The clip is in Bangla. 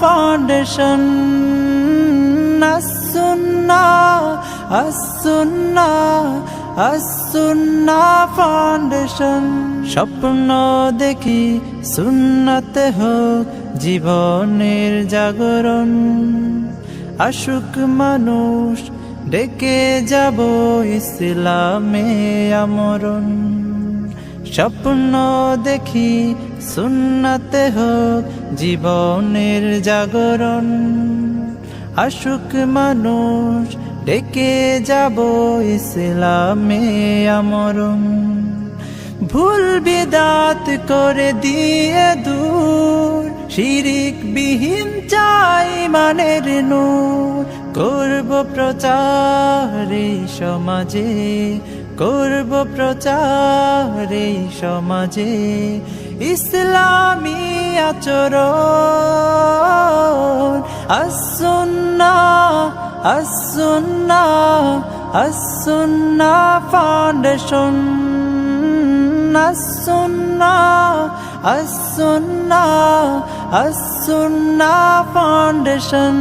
ফাউন্ডেশন ফাউন্ডেশন স্বপ্ন দেখি সুন্নতে হোক জীবনের জাগরণ। আশুক মানুষ ডেকে যাব ইসলামে আমরণ। স্বপ্ন দেখি সুন্নতে হোক, জীবনের জাগরণ। আশুক মানুষ ডেকে যাব ইসলামে আমরণ। ভুল বিদাত করে দিয়ে দূর, শিরিক বিহীন চাই মানের নূর। করব প্রচার সমাজে করব প্রচার এই সমাজে ইসলামী আচরণ। Assunnah Assunnah Assunnah Foundation Assunnah Assunnah Assunnah Foundation